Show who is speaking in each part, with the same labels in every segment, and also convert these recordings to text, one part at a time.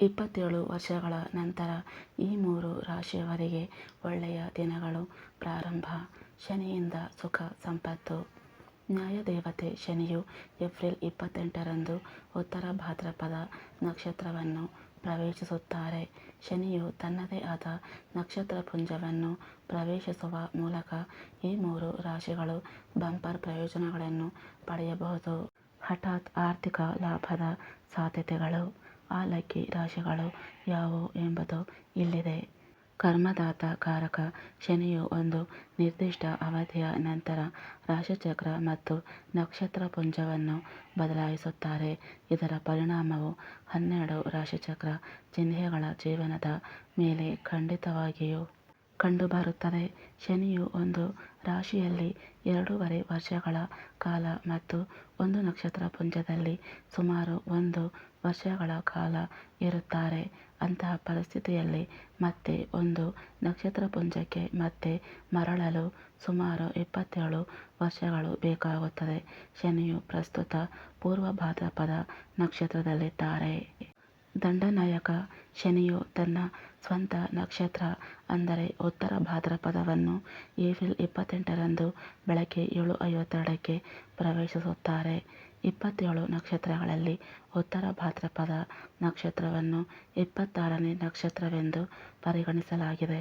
Speaker 1: ಇಪ್ಪತ್ತೇಳು ವರ್ಷಗಳ ನಂತರ ಈ ಮೂರು ರಾಶಿಯವರಿಗೆ ಒಳ್ಳೆಯ ದಿನಗಳು ಪ್ರಾರಂಭ. ಶನಿಯಿಂದ ಸುಖ ಸಂಪತ್ತು. ನ್ಯಾಯದೇವತೆ ಶನಿಯು ಏಪ್ರಿಲ್ ಇಪ್ಪತ್ತೆಂಟರಂದು ಉತ್ತರ ಭಾದ್ರಪದ ನಕ್ಷತ್ರವನ್ನು ಪ್ರವೇಶಿಸುತ್ತಾರೆ. ಶನಿಯು ತನ್ನದೇ ಆದ ನಕ್ಷತ್ರ ಪುಂಜವನ್ನು ಪ್ರವೇಶಿಸುವ ಮೂಲಕ ಈ ಮೂರು ರಾಶಿಗಳು ಬಂಪರ್ ಪ್ರಯೋಜನಗಳನ್ನು ಪಡೆಯಬಹುದು. ಹಠಾತ್ ಆರ್ಥಿಕ ಲಾಭದ ಸಾಧ್ಯತೆಗಳು. ಆ ಲಕ್ಕಿ ರಾಶಿಗಳು ಯಾವುವು ಎಂಬುದು ಇಲ್ಲಿದೆ. ಕರ್ಮದಾತ ಕಾರಕ ಶನಿಯು ಒಂದು ನಿರ್ದಿಷ್ಟ ಅವಧಿಯ ನಂತರ ರಾಶಿಚಕ್ರ ಮತ್ತು ನಕ್ಷತ್ರ ಪುಂಜವನ್ನು ಬದಲಾಯಿಸುತ್ತಾರೆ. ಇದರ ಪರಿಣಾಮವು ಹನ್ನೆರಡು ರಾಶಿಚಕ್ರ ಚಿಹ್ನೆಗಳ ಜೀವನದ ಮೇಲೆ ಖಂಡಿತವಾಗಿಯೂ ಕಂಡುಬರುತ್ತದೆ. ಶನಿಯು ಒಂದು ರಾಶಿಯಲ್ಲಿ ಎರಡೂವರೆ ವರ್ಷಗಳ ಕಾಲ ಮತ್ತು ಒಂದು ನಕ್ಷತ್ರ ಪುಂಜದಲ್ಲಿ ಸುಮಾರು ಒಂದು ವರ್ಷಗಳ ಕಾಲ ಇರುತ್ತಾರೆ. ಅಂತಹ ಪರಿಸ್ಥಿತಿಯಲ್ಲಿ ಮತ್ತೆ ಒಂದು ನಕ್ಷತ್ರ ಪುಂಜಕ್ಕೆ ಮತ್ತೆ ಮರಳಲು ಸುಮಾರು ಇಪ್ಪತ್ತೇಳು ವರ್ಷಗಳು ಬೇಕಾಗುತ್ತದೆ. ಶನಿಯು ಪ್ರಸ್ತುತ ಪೂರ್ವ ಭಾದ್ರಪದ ನಕ್ಷತ್ರದಲ್ಲಿದ್ದಾರೆ. ದಂಡನಾಯಕ ಶನಿಯು ತನ್ನ ಸ್ವಂತ ನಕ್ಷತ್ರ ಅಂದರೆ ಉತ್ತರ ಭಾದ್ರಪದವನ್ನು ಏಪ್ರಿಲ್ ಇಪ್ಪತ್ತೆಂಟರಂದು ಬೆಳಗ್ಗೆ ಏಳು ಐವತ್ತೆರಡಕ್ಕೆ ಪ್ರವೇಶಿಸುತ್ತಾರೆ. ಇಪ್ಪತ್ತೇಳು ನಕ್ಷತ್ರಗಳಲ್ಲಿ ಉತ್ತರ ಭಾದ್ರಪದ ನಕ್ಷತ್ರವನ್ನು ಇಪ್ಪತ್ತಾರನೇ ನಕ್ಷತ್ರವೆಂದು ಪರಿಗಣಿಸಲಾಗಿದೆ.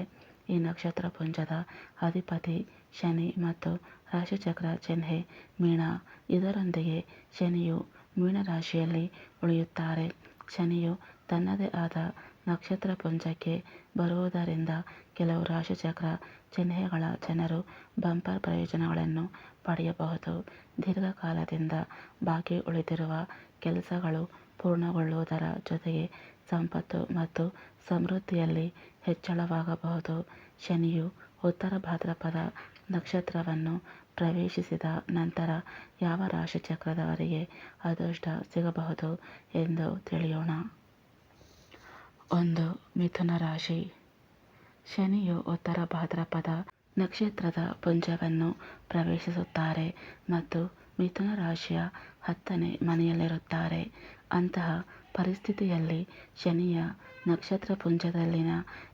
Speaker 1: ಈ ನಕ್ಷತ್ರ ಪುಂಜದ ಅಧಿಪತಿ ಶನಿ ಮತ್ತು ರಾಶಿಚಕ್ರ ಚಿಹ್ನೆ ಮೀನ. ಇದರೊಂದಿಗೆ ಶನಿಯು ಮೀನರಾಶಿಯಲ್ಲಿ ಉಳಿಯುತ್ತಾರೆ. ಶನಿಯು ತನ್ನದೇ ಆದ ನಕ್ಷತ್ರ ಪುಂಜಕ್ಕೆ ಬರುವುದರಿಂದ ಕೆಲವು ರಾಶಿಚಕ್ರ ಚಿಹ್ನೆಗಳ ಜನರು ಬಂಪರ್ ಪ್ರಯೋಜನಗಳನ್ನು ಪಡೆಯಬಹುದು. ದೀರ್ಘಕಾಲದಿಂದ ಬಾಕಿ ಉಳಿದಿರುವ ಕೆಲಸಗಳು ಪೂರ್ಣಗೊಳ್ಳುವುದರ ಜೊತೆಗೆ ಸಂಪತ್ತು ಮತ್ತು ಸಮೃದ್ಧಿಯಲ್ಲಿ ಹೆಚ್ಚಳವಾಗಬಹುದು. ಶನಿಯು ಉತ್ತರ ಭಾದ್ರಪದ ನಕ್ಷತ್ರವನ್ನು ಪ್ರವೇಶಿಸಿದ ನಂತರ ಯಾವ ರಾಶಿಚಕ್ರದವರಿಗೆ ಅದೃಷ್ಟ ಸಿಗಬಹುದು ಎಂದು ತಿಳಿಯೋಣ. ಒಂದು, ಮಿಥುನ ರಾಶಿ. ಶನಿಯು ಉತ್ತರ ಭಾದ್ರಪದ ನಕ್ಷತ್ರದ ಪುಂಜವನ್ನು ಪ್ರವೇಶಿಸುತ್ತಾರೆ ಮತ್ತು ಮಿಥುನ ರಾಶಿಯ ಹತ್ತನೇ ಮನೆಯಲ್ಲಿರುತ್ತಾರೆ. ಅಂತಹ ಪರಿಸ್ಥಿತಿಯಲ್ಲಿ ಶನಿಯ ನಕ್ಷತ್ರ ಪುಂಜದಲ್ಲಿನ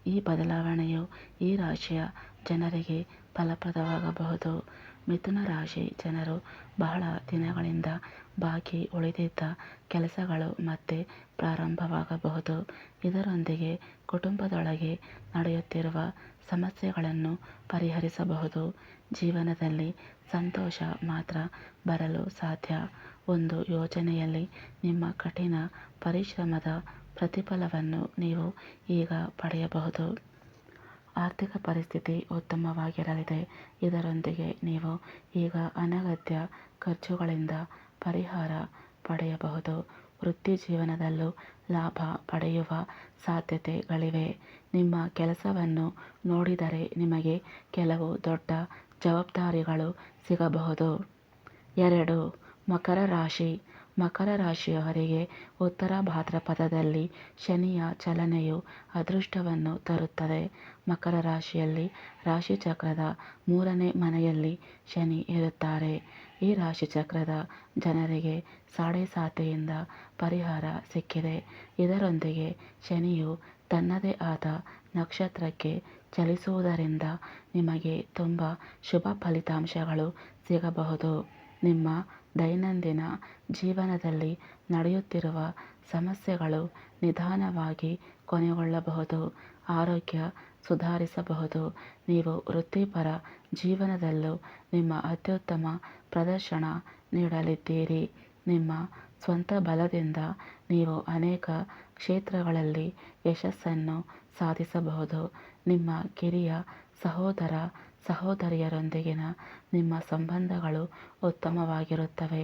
Speaker 1: ಈ ಬದಲಾವಣೆಯು ಈ ರಾಶಿಯ ಜನರಿಗೆ ಫಲಪ್ರದವಾಗಬಹುದು. ಮಿಥುನ ರಾಶಿ ಜನರು ಬಹಳ ದಿನಗಳಿಂದ ಬಾಕಿ ಉಳಿದಿದ್ದ ಕೆಲಸಗಳು ಮತ್ತೆ ಪ್ರಾರಂಭವಾಗಬಹುದು. ಇದರೊಂದಿಗೆ ಕುಟುಂಬದೊಳಗೆ ನಡೆಯುತ್ತಿರುವ ಸಮಸ್ಯೆಗಳನ್ನು ಪರಿಹರಿಸಬಹುದು. ಜೀವನದಲ್ಲಿ ಸಂತೋಷ ಮಾತ್ರ ಬರಲು ಸಾಧ್ಯ. ಒಂದು ಯೋಜನೆಯಲ್ಲಿ ನಿಮ್ಮ ಕಠಿಣ ಪರಿಶ್ರಮದ ಪ್ರತಿಫಲವನ್ನು ನೀವು ಈಗ ಪಡೆಯಬಹುದು. ಆರ್ಥಿಕ ಪರಿಸ್ಥಿತಿ ಉತ್ತಮವಾಗಿರಲಿದೆ. ಇದರೊಂದಿಗೆ ನೀವು ಈಗ ಅನಗತ್ಯ ಖರ್ಚುಗಳಿಂದ ಪರಿಹಾರ ಪಡೆಯಬಹುದು. ವೃತ್ತಿ ಜೀವನದಲ್ಲೂ ಲಾಭ ಪಡೆಯುವ ಸಾಧ್ಯತೆಗಳಿವೆ. ನಿಮ್ಮ ಕೆಲಸವನ್ನು ನೋಡಿದರೆ ನಿಮಗೆ ಕೆಲವು ದೊಡ್ಡ ಜವಾಬ್ದಾರಿಗಳು ಸಿಗಬಹುದು. ಎರಡು, ಮಕರ ರಾಶಿ. ಮಕರ ರಾಶಿಯವರಿಗೆ ಉತ್ತರ ಭಾದ್ರಪದದಲ್ಲಿ ಶನಿಯ ಚಲನೆಯು ಅದೃಷ್ಟವನ್ನು ತರುತ್ತದೆ. ಮಕರ ರಾಶಿಯಲ್ಲಿ ರಾಶಿಚಕ್ರದ ಮೂರನೇ ಮನೆಯಲ್ಲಿ ಶನಿ ಇರುತ್ತಾರೆ. ಈ ರಾಶಿಚಕ್ರದ ಜನರಿಗೆ ಸಾಡೆಸಾತಿಯಿಂದ ಪರಿಹಾರ ಸಿಕ್ಕಿದೆ. ಇದರೊಂದಿಗೆ ಶನಿಯು ತನ್ನದೇ ಆದ ನಕ್ಷತ್ರಕ್ಕೆ ಚಲಿಸುವುದರಿಂದ ನಿಮಗೆ ತುಂಬ ಶುಭ ಫಲಿತಾಂಶಗಳು ಸಿಗಬಹುದು. ನಿಮ್ಮ ದೈನಂದಿನ ಜೀವನದಲ್ಲಿ ನಡೆಯುತ್ತಿರುವ ಸಮಸ್ಯೆಗಳು ನಿಧಾನವಾಗಿ ಕೊನೆಗೊಳ್ಳಬಹುದು. ಆರೋಗ್ಯ ಸುಧಾರಿಸಬಹುದು. ನೀವು ವೃತ್ತಿಪರ ಜೀವನದಲ್ಲೂ ನಿಮ್ಮ ಅತ್ಯುತ್ತಮ ಪ್ರದರ್ಶನ ನೀಡಲಿದ್ದೀರಿ. ನಿಮ್ಮ ಸ್ವಂತ ಬಲದಿಂದ ನೀವು ಅನೇಕ ಕ್ಷೇತ್ರಗಳಲ್ಲಿ ಯಶಸ್ಸನ್ನು ಸಾಧಿಸಬಹುದು. ನಿಮ್ಮ ಕಿರಿಯ ಸಹೋದರ ಸಹೋದರಿಯರೊಂದಿಗಿನ ನಿಮ್ಮ ಸಂಬಂಧಗಳು ಉತ್ತಮವಾಗಿರುತ್ತವೆ.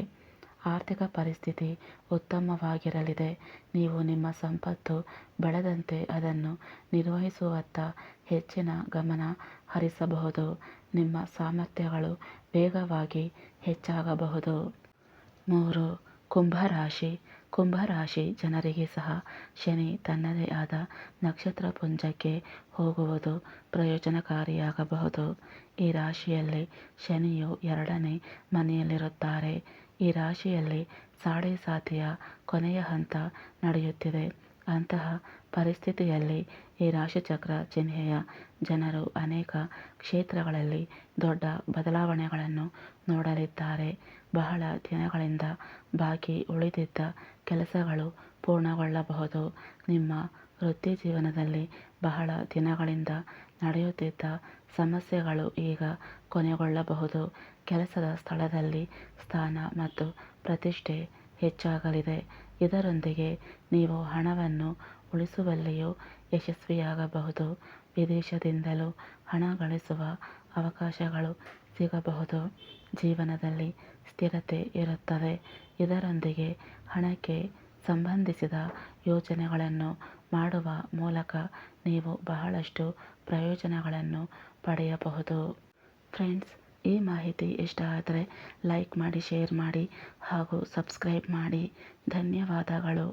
Speaker 1: ಆರ್ಥಿಕ ಪರಿಸ್ಥಿತಿ ಉತ್ತಮವಾಗಿರಲಿದೆ. ನೀವು ನಿಮ್ಮ ಸಂಪತ್ತು ಬೆಳೆದಂತೆ ಅದನ್ನು ನಿರ್ವಹಿಸುವತ್ತ ಹೆಚ್ಚಿನ ಗಮನ ಹರಿಸಬಹುದು. ನಿಮ್ಮ ಸಾಮರ್ಥ್ಯಗಳು ವೇಗವಾಗಿ ಹೆಚ್ಚಾಗಬಹುದು. ಮೂರು, ಕುಂಭರಾಶಿ. ಕುಂಭರಾಶಿ ಜನರಿಗೆ ಸಹ ಶನಿ ತನ್ನದೇ ಆದ ನಕ್ಷತ್ರ ಪುಂಜಕ್ಕೆ ಹೋಗುವುದು ಪ್ರಯೋಜನಕಾರಿಯಾಗಬಹುದು. ಈ ರಾಶಿಯಲ್ಲಿ ಶನಿಯು ಎರಡನೇ ಮನೆಯಲ್ಲಿರುತ್ತಾರೆ. ಈ ರಾಶಿಯಲ್ಲಿ ಸಾಡೆಸಾತಿಯ ಕೊನೆಯ ಹಂತ ನಡೆಯುತ್ತಿದೆ. ಅಂತಹ ಪರಿಸ್ಥಿತಿಯಲ್ಲಿ ಈ ರಾಶಿಚಕ್ರ ಚಿಹ್ನೆಯ ಜನರು ಅನೇಕ ಕ್ಷೇತ್ರಗಳಲ್ಲಿ ದೊಡ್ಡ ಬದಲಾವಣೆಗಳನ್ನು ನೋಡಲಿದ್ದಾರೆ. ಬಹಳ ದಿನಗಳಿಂದ ಬಾಕಿ ಉಳಿದಿದ್ದ ಕೆಲಸಗಳು ಪೂರ್ಣಗೊಳ್ಳಬಹುದು. ನಿಮ್ಮ ವೃತ್ತಿ ಜೀವನದಲ್ಲಿ ಬಹಳ ದಿನಗಳಿಂದ ನಡೆಯುತ್ತಿದ್ದ ಸಮಸ್ಯೆಗಳು ಈಗ ಕೊನೆಗೊಳ್ಳಬಹುದು. ಕೆಲಸದ ಸ್ಥಳದಲ್ಲಿ ಸ್ಥಾನ ಮತ್ತು ಪ್ರತಿಷ್ಠೆ ಹೆಚ್ಚಾಗಲಿದೆ. ಇದರೊಂದಿಗೆ ನೀವು ಹಣವನ್ನು ಉಳಿಸುವಲ್ಲಿಯೂ ಯಶಸ್ವಿಯಾಗಬಹುದು. ವಿದೇಶದಿಂದಲೂ ಹಣ ಗಳಿಸುವ ಅವಕಾಶಗಳು ಸಿಗಬಹುದು. ಜೀವನದಲ್ಲಿ ಸ್ಥಿರತೆ ಇರುತ್ತದೆ. ಇದರೊಂದಿಗೆ ಹಣಕ್ಕೆ ಸಂಬಂಧಿಸಿದ ಯೋಜನೆಗಳನ್ನು ಮಾಡುವ ಮೂಲಕ ನೀವು ಬಹಳಷ್ಟು ಪ್ರಯೋಜನಗಳನ್ನು ಪಡೆಯಬಹುದು. ಫ್ರೆಂಡ್ಸ್, ಈ ಮಾಹಿತಿ ಇಷ್ಟ ಆದರೆ ಲೈಕ್ ಮಾಡಿ, ಶೇರ್ ಮಾಡಿ ಹಾಗೂ ಸಬ್ಸ್ಕ್ರೈಬ್ ಮಾಡಿ. ಧನ್ಯವಾದಗಳು.